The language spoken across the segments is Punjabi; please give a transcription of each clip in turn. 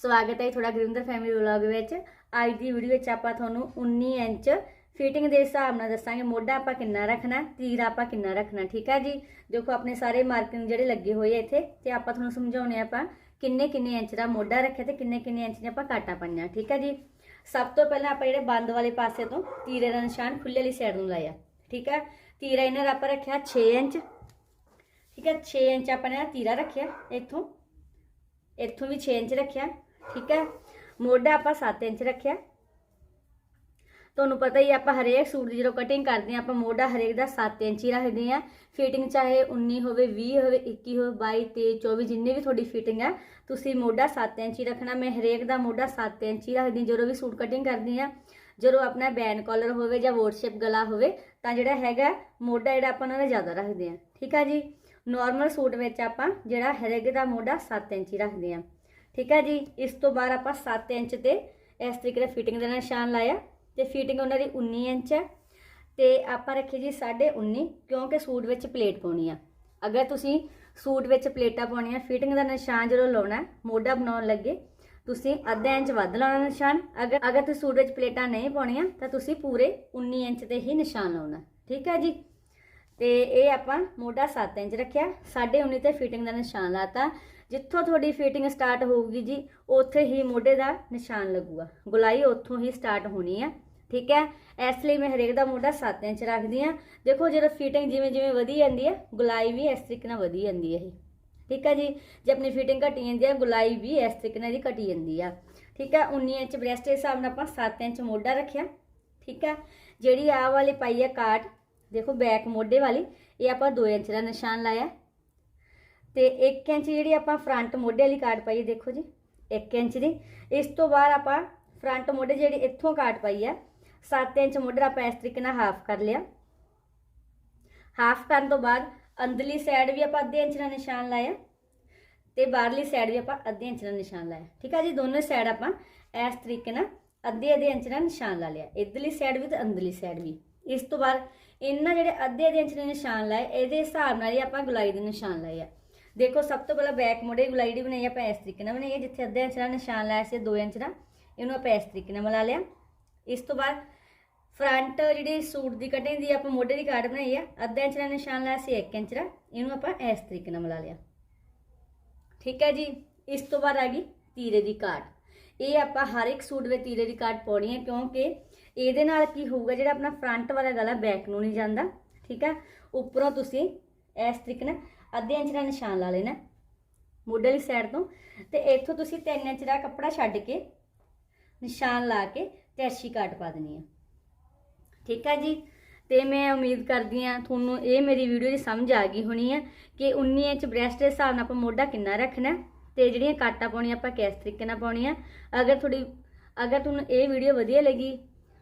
ਸਵਾਗਤ ਹੈ ਤੁਹਾਡਾ ਗੁਰਿੰਦਰ ਫੈਮਿਲੀ ਵਲੌਗ ਵਿੱਚ। ਅੱਜ ਦੀ ਵੀਡੀਓ ਵਿੱਚ ਆਪਾਂ ਤੁਹਾਨੂੰ 19 ਇੰਚ ਫਿਟਿੰਗ ਦੇ ਹਿਸਾਬ ਨਾਲ ਦੱਸਾਂਗੇ ਮੋਢਾ ਆਪਾਂ ਕਿੰਨਾ ਰੱਖਣਾ, ਤੀਰ ਆਪਾਂ ਕਿੰਨਾ ਰੱਖਣਾ, ਠੀਕ ਹੈ ਜੀ? ਦੇਖੋ ਆਪਣੇ ਸਾਰੇ ਮਾਰਕਿੰਗ ਜਿਹੜੇ ਲੱਗੇ ਹੋਏ ਆ ਇੱਥੇ, ਤੇ ਆਪਾਂ ਤੁਹਾਨੂੰ ਸਮਝਾਉਣੇ ਆਪਾਂ ਕਿੰਨੇ ਕਿੰਨੇ ਇੰਚ ਦਾ ਮੋਢਾ ਰੱਖਿਆ ਤੇ ਕਿੰਨੇ ਕਿੰਨੇ ਇੰਚ ਦੀਆਂ ਆਪਾਂ ਕਾਟਾ ਪਾਈਆਂ, ਠੀਕ ਹੈ ਜੀ? ਸਭ ਤੋਂ ਪਹਿਲਾਂ ਆਪਾਂ ਜਿਹੜੇ ਬੰਦ ਵਾਲੇ ਪਾਸੇ ਤੋਂ ਤੀਰੇ ਦਾ ਨਿਸ਼ਾਨ ਖੁੱਲੇ ਵਾਲੀ ਸਾਈਡ ਨੂੰ ਲਾਇਆ, ਠੀਕ ਹੈ? ਤੀਰਾ ਇਹਨਾਂ ਦਾ ਆਪਾਂ ਰੱਖਿਆ 6 ਇੰਚ, ਠੀਕ ਹੈ? 6 ਇੰਚ ਆਪਾਂ ਨੇ ਤੀਰਾ ਰੱਖਿਆ ਇੱਥੋਂ ਇੱਥੋਂ ਵੀ 6 ਇੰਚ ਰੱਖਿਆ। ਠੀਕ ਹੈ? ਮੋਢਾ ਆਪਾਂ 7 ਇੰਚ ਰੱਖਿਆ। ਤੁਹਾਨੂੰ ਪਤਾ ਹੀ ਆ, ਆਪਾਂ ਹਰੇਕ ਸੂਟ ਦੀ ਜਦੋਂ ਕਟਿੰਗ ਕਰਦੇ ਆ ਆਪਾਂ ਮੋਢਾ ਹਰੇਕ ਦਾ 7 ਇੰਚ ਹੀ ਰੱਖਦੇ ਆ। ਫਿਟਿੰਗ ਚਾਹੇ 19 ਹੋਵੇ 20 ਹੋਵੇ 21 ਹੋਵੇ 22 23 24 ਜਿੰਨੇ ਵੀ ਤੁਹਾਡੀ ਫਿਟਿੰਗ ਆ ਤੁਸੀਂ ਮੋਢਾ 7 ਇੰਚ ਹੀ ਰੱਖਣਾ। ਮੈਂ ਹਰੇਕ ਦਾ ਮੋਢਾ 7 ਇੰਚ ਹੀ ਰੱਖਦੀ ਜਦੋਂ ਵੀ ਸੂਟ ਕਟਿੰਗ ਕਰਦੀ ਆ ਜਦੋਂ ਆਪਣਾ ਬੈਨ ਕਾਲਰ ਹੋਵੇ ਜਾਂ ਵੋਟਸ਼ੇਪ ਗਲਾ ਹੋਵੇ ਤਾਂ ਜਿਹੜਾ ਹੈਗਾ ਮੋਢਾ ਜਿਹੜਾ ਆਪਾਂ ਉਹਨਾਂ ਦਾ ਜ਼ਿਆਦਾ ਰੱਖਦੇ ਆ। ਠੀਕ ਆ ਜੀ? ਨਾਰਮਲ ਸੂਟ ਵਿੱਚ ਆਪਾਂ ਜਿਹੜਾ ਹਰੇਕ ਦਾ ਮੋਢਾ 7 ਇੰਚ ਹੀ ਰੱਖਦੇ ਆ। ਠੀਕ ਹੈ ਜੀ? ਇਸ ਤੋਂ ਬਾਅਦ ਆਪਾਂ 7 ਇੰਚ ਤੇ ਇਸ ਤਰੀਕੇ ਦਾ ਫਿਟਿੰਗ ਦਾ ਨਿਸ਼ਾਨ ਲਾਇਆ ਤੇ ਫਿਟਿੰਗ ਉਹਨਾਂ ਦੀ 19 ਇੰਚ ਹੈ ਤੇ ਆਪਾਂ ਰੱਖੀ ਜੀ 19.5 ਕਿਉਂਕਿ ਸੂਟ ਵਿੱਚ ਪਲੇਟ ਪਾਉਣੀ ਆ। ਅਗਰ ਤੁਸੀਂ ਸੂਟ ਵਿੱਚ ਪਲੇਟਾਂ ਪਾਉਣੀਆਂ ਫਿਟਿੰਗ ਦਾ ਨਿਸ਼ਾਨ ਜਦੋਂ ਲਾਉਣਾ ਮੋਢਾ ਬਣਾਉਣ ਲੱਗੇ, ਤੁਸੀਂ ਅੱਧਾ ਇੰਚ ਵੱਧ ਲਾਉਣਾ ਨਿਸ਼ਾਨ। ਅਗਰ ਅਗਰ ਤੁਸੀਂ ਸੂਟ ਵਿੱਚ ਪਲੇਟਾਂ ਨਹੀਂ ਪਾਉਣੀਆਂ, ਤਾਂ ਤੁਸੀਂ ਪੂਰੇ 19 ਇੰਚ ਤੇ ਹੀ ਨਿਸ਼ਾਨ ਲਾਉਣਾ ਠੀਕ ਹੈ ਜੀ? ਤੇ ਇਹ ਆਪਾਂ ਮੋਢਾ 7 ਇੰਚ ਰੱਖਿਆ 19.5 ਤੇ ਫਿਟਿੰਗ ਦਾ ਨਿਸ਼ਾਨ ਲਾਤਾ। ਜਿੱਥੋਂ ਤੁਹਾਡੀ ਫਿਟਿੰਗ ਸਟਾਰਟ ਹੋਊਗੀ ਜੀ, ਉੱਥੇ ਹੀ ਮੋਢੇ ਦਾ ਨਿਸ਼ਾਨ ਲੱਗੂਗਾ। ਗੁਲਾਈ ਉੱਥੋਂ ਹੀ ਸਟਾਰਟ ਹੋਣੀ ਆ, ਠੀਕ ਹੈ? ਇਸ ਲਈ ਮੈਂ ਹਰੇਕ ਦਾ ਮੋਢਾ 7 ਇੰਚ ਰੱਖਦੀ ਆ ਦੇਖੋ, ਜਦੋਂ ਫਿਟਿੰਗ ਜਿਵੇਂ ਜਿਵੇਂ ਵਧੀ ਜਾਂਦੀ ਹੈ ਗੁਲਾਈ ਵੀ ਇਸ ਤਰੀਕੇ ਨਾਲ ਵਧੀ ਜਾਂਦੀ ਹੈ ਇਹ ਠੀਕ ਹੈ ਜੀ? ਜੇ ਆਪਣੀ ਫਿਟਿੰਗ ਘਟੀ ਜਾਂਦੀ ਹੈ ਗੁਲਾਈ ਵੀ ਇਸ ਤਰੀਕੇ ਨਾਲ ਦੀ ਘਟੀ ਜਾਂਦੀ ਆ। ਠੀਕ ਹੈ? 19 ਇੰਚ ਬ੍ਰੈਸਟ ਦੇ ਹਿਸਾਬ ਨਾਲ ਆਪਾਂ 7 ਇੰਚ ਮੋਢਾ ਰੱਖਿਆ। ਠੀਕ ਹੈ? ਜਿਹੜੀ ਆਹ ਵਾਲੀ ਪਾਈ ਹੈ ਕਾਟ, ਦੇਖੋ ਬੈਕ ਮੋਢੇ ਵਾਲੀ, ਇਹ ਆਪਾਂ 2 ਇੰਚ ਦਾ ਨਿਸ਼ਾਨ ਲਾਇਆ। ਤੇ 1 ਇੰਚ ਜਿਹੜੀ ਆਪਾਂ ਫਰੰਟ ਮੋਢੇ ਵਾਲੀ ਕਾਟ ਪਾਈ ਦੇਖੋ ਜੀ 1 ਇੰਚ ਦੀ। ਇਸ ਤੋਂ ਬਾਅਦ ਆਪਾਂ ਫਰੰਟ ਮੋਢੇ ਜਿਹੜੀ ਇੱਥੋਂ ਕਾਟ ਪਾਈ ਆ 7 ਇੰਚ ਮੋਢਾ ਆਪਾਂ ਇਸ ਤਰੀਕੇ ਨਾਲ ਹਾਫ ਕਰ ਲਿਆ। ਹਾਫ ਕਰਨ ਤੋਂ ਬਾਅਦ ਅੰਦਰਲੀ ਸਾਈਡ ਵੀ ਆਪਾਂ ਅੱਧੇ ਇੰਚ ਦਾ ਨਿਸ਼ਾਨ ਲਾਇਆ ਤੇ ਬਾਹਰਲੀ ਸਾਈਡ ਵੀ ਆਪਾਂ ਅੱਧੇ ਇੰਚ ਦਾ ਨਿਸ਼ਾਨ ਲਾਇਆ। ਠੀਕ ਆ ਜੀ, ਦੋਨੋਂ ਸਾਈਡ ਆਪਾਂ ਇਸ ਤਰੀਕੇ ਨਾਲ ਅੱਧੇ ਅੱਧੇ ਇੰਚ ਦਾ ਨਿਸ਼ਾਨ ਲਾ ਲਿਆ। ਇਧਰਲੀ ਸਾਈਡ ਵੀ ਤੇ ਅੰਦਰਲੀ ਸਾਈਡ ਵੀ। ਇਸ ਤੋਂ ਬਾਅਦ ਇਹਨਾਂ ਜਿਹੜੇ ਅੱਧੇ ਅੱਧੇ ਇੰਚ ਦੇ ਨਿਸ਼ਾਨ ਲਾਏ, ਇਹਦੇ ਹਿਸਾਬ ਨਾਲ ਹੀ ਆਪਾਂ ਗੁਲਾਈ ਦੇ ਨਿਸ਼ਾਨ ਲਾਏ ਆ। ਦੇਖੋ, ਸਭ ਤੋਂ ਪਹਿਲਾਂ ਬੈਕ ਮੋਢੇ ਗੁਲਾਈ ਦੀ ਬਣਾਈ ਆਪਾਂ ਇਸ ਤਰੀਕੇ ਨਾਲ ਬਣਾਈ ਹੈ, ਜਿੱਥੇ ਅੱਧੇ ਇੰਚ ਦਾ ਨਿਸ਼ਾਨ ਲਾਇਆ ਸੀ 2 ਇੰਚ ਦਾ ਇਹਨੂੰ ਆਪਾਂ ਇਸ ਤਰੀਕੇ ਨਾਲ ਮਿਲਾ ਲਿਆ। ਇਸ ਤੋਂ ਬਾਅਦ ਫਰੰਟ ਜਿਹੜੀ ਸੂਟ ਦੀ ਕਟਿੰਗ ਦੀ ਆਪਾਂ ਮੋਢੇ ਦੀ ਕਾਟ ਬਣਾਈ ਆ ਅੱਧਾ ਇੰਚ ਦਾ ਨਿਸ਼ਾਨ ਲਾਇਆ ਸੀ 1 ਇੰਚ ਦਾ ਇਹਨੂੰ ਆਪਾਂ ਇਸ ਤਰੀਕੇ ਨਾਲ ਮਿਲਾ ਲਿਆ। ਠੀਕ ਹੈ ਜੀ, ਇਸ ਤੋਂ ਬਾਅਦ ਆ ਗਈ ਤੀਰੇ ਦੀ ਕਾਟ ਇਹ ਆਪਾਂ ਹਰ ਇੱਕ ਸੂਟ ਵਿੱਚ ਤੀਰੇ ਦੀ ਕਾਟ ਪਾਉਣੀ ਹੈ, ਕਿਉਂਕਿ ਇਹਦੇ ਨਾਲ ਕੀ ਹੋਊਗਾ, ਜਿਹੜਾ ਆਪਣਾ ਫਰੰਟ ਵਾਲਾ ਗਲਾ ਬੈਕ ਨੂੰ ਨਹੀਂ ਜਾਂਦਾ। ਠੀਕ ਹੈ, ਉੱਪਰੋਂ ਤੁਸੀਂ ਇਸ ਤਰੀਕੇ ਨਾਲ ਅੱਧੇ ਇੰਚ ਦਾ ਨਿਸ਼ਾਨ ਲਾ ਲੈਣਾ ਮੋਢੇ ਵਾਲੀ ਸਾਈਡ ਤੋਂ ਤੇ ਇੱਥੋਂ ਤੁਸੀਂ 3 ਇੰਚ ਦਾ ਕੱਪੜਾ ਛੱਡ ਕੇ ਨਿਸ਼ਾਨ ਲਾ ਕੇ ਤੇ ਅੱਛੀ ਕਾਟ ਪਾ ਦੇਣੀ ਹੈ ਠੀਕ ਹੈ ਜੀ? ਤੇ ਮੈਂ ਉਮੀਦ ਕਰਦੀ ਹਾਂ ਤੁਹਾਨੂੰ ਇਹ ਮੇਰੀ ਵੀਡੀਓ ਦੀ ਸਮਝ ਆ ਗਈ ਹੋਣੀ ਹੈ ਕਿ 19 ਇੰਚ ਬ੍ਰੈਸਟ ਦੇ ਹਿਸਾਬ ਨਾਲ ਆਪਾਂ ਮੋਢਾ ਕਿੰਨਾ ਰੱਖਣਾ ਹੈ ਤੇ ਜਿਹੜੀਆਂ ਕਾਟਾਂ ਪਾਉਣੀਆਂ ਆਪਾਂ ਕਿਸ ਤਰੀਕੇ ਨਾਲ ਪਾਉਣੀਆਂ। ਅਗਰ ਤੁਹਾਡੀ ਅਗਰ ਤੁਹਾਨੂੰ ਇਹ ਵੀਡੀਓ ਵਧੀਆ ਲੱਗੀ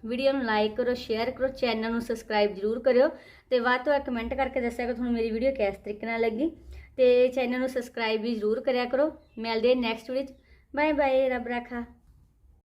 ਵੀਡੀਓ ਨੂੰ ਲਾਈਕ ਕਰੋ ਸ਼ੇਅਰ ਕਰੋ ਚੈਨਲ ਨੂੰ ਸਬਸਕ੍ਰਾਈਬ ਜਰੂਰ ਕਰਿਓ ਤੇ ਵੱਧ ਤੋਂ ਵੱਧ ਕਮੈਂਟ ਕਰਕੇ ਦੱਸਿਆ ਕਿ ਤੁਹਾਨੂੰ ਮੇਰੀ ਵੀਡੀਓ ਕਿਸ ਤਰੀਕੇ ਨਾਲ ਲੱਗੀ ਤੇ ਚੈਨਲ ਨੂੰ ਸਬਸਕ੍ਰਾਈਬ ਵੀ ਜਰੂਰ ਕਰਿਆ ਕਰੋ। ਮਿਲਦੇ ਨੈਕਸਟ ਵੀਡੀਓ 'ਚ। ਬਾਏ ਬਾਏ ਰੱਬ ਰੱਖਾ।